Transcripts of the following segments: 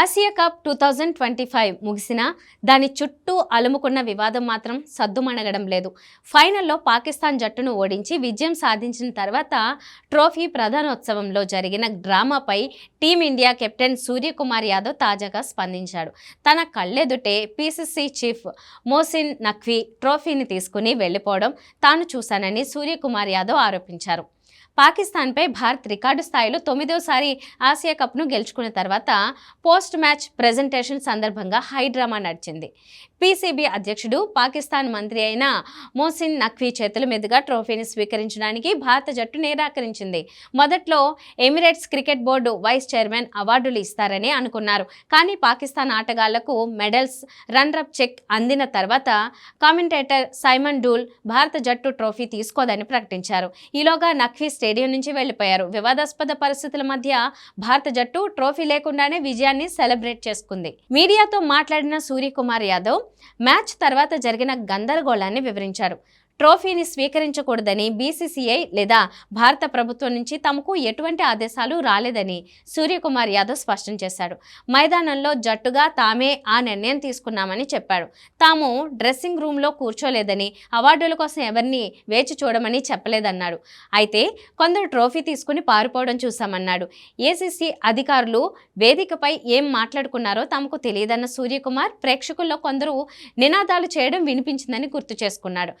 Asia cup two thousand twenty five ముగిసినా దాని చుట్టూ అలుముకున్న వివాదం మాత్రం సద్దుమణగడం లేదు. ఫైనల్లో పాకిస్తాన్ జట్టును ఓడించి విజయం సాధించిన తర్వాత ట్రోఫీ ప్రధానోత్సవంలో జరిగిన డ్రామాపై team India captain Suryakumar Yadav తాజాగా స్పందించాడు. తన కళ్ళెదుటే పీసీసీ చీఫ్ మోసిన్ నఖ్వీ ట్రోఫీని తీసుకుని వెళ్ళిపోవడం తాను చూశానని సూర్యకుమార్ యాదవ్ ఆరోపించారు. పాకిస్తాన్పై భారత్ రికార్డు స్థాయిలో తొమ్మిదోసారి ఆసియా కప్ను గెలుచుకున్న తర్వాత పోస్ట్ మ్యాచ్ ప్రెజెంటేషన్ సందర్భంగా హై డ్రామా నడిచింది. పీసీబీ అధ్యక్షుడు పాకిస్తాన్ మంత్రి అయిన మోసిన్ నఖ్వీ చేతుల మీదుగా ట్రోఫీని స్వీకరించడానికి భారత జట్టు నిరాకరించింది. మొదట్లో Emirates cricket board vice chairman అవార్డులు ఇస్తారని అనుకున్నారు. కానీ పాకిస్తాన్ ఆటగాళ్ళకు మెడల్స్ రన్రప్ చెక్ అందిన తర్వాత కామెంటేటర్ సైమన్ డూల్ భారత జట్టు ట్రోఫీ తీసుకోదని ప్రకటించారు. ఈలోగా నఖ్వీ స్టేడియం నుంచి వెళ్ళిపోయారు వివాదాస్పద పరిస్థితుల మధ్య భారత జట్టు ట్రోఫీ లేకుండానే విజయాన్ని సెలబ్రేట్ చేసుకుంది. మీడియాతో మాట్లాడిన సూర్యకుమార్ యాదవ్ మ్యాచ్ తర్వాత జరిగిన గందరగోళాన్ని వివరించారు. ట్రోఫీని స్వీకరించకూడదని బీసీసీఐ లేదా భారత ప్రభుత్వం నుంచి తమకు ఎటువంటి ఆదేశాలు రాలేదని సూర్యకుమార్ యాదవ్ స్పష్టం చేశాడు. మైదానంలో జట్టుగా తామే ఆ నిర్ణయం తీసుకున్నామని చెప్పాడు. తాము డ్రెస్సింగ్ రూమ్లో కూర్చోలేదని అవార్డుల కోసం ఎవరిని వేచి చూడమని చెప్పలేదన్నాడు. అయితే కొందరు ట్రోఫీ తీసుకుని పారిపోవడం చూశామన్నాడు. ఏసీసీ అధికారులు వేదికపై ఏం మాట్లాడుకున్నారో తమకు తెలియదన్న సూర్యకుమార్ ప్రేక్షకుల్లో కొందరు నినాదాలు చేయడం వినిపించిందని గుర్తు చేసుకున్నాడు.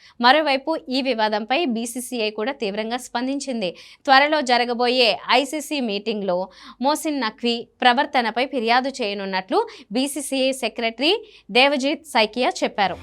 మరోవైపు ఈ వివాదంపై బీసీసీఐ కూడా తీవ్రంగా స్పందించింది. త్వరలో జరగబోయే ఐసీసీ మీటింగ్లో మోసిన్ నఖ్వీ ప్రవర్తనపై ఫిర్యాదు చేయనున్నట్లు బీసీసీఐ సెక్రటరీ దేవజిత్ సైకియా చెప్పారు.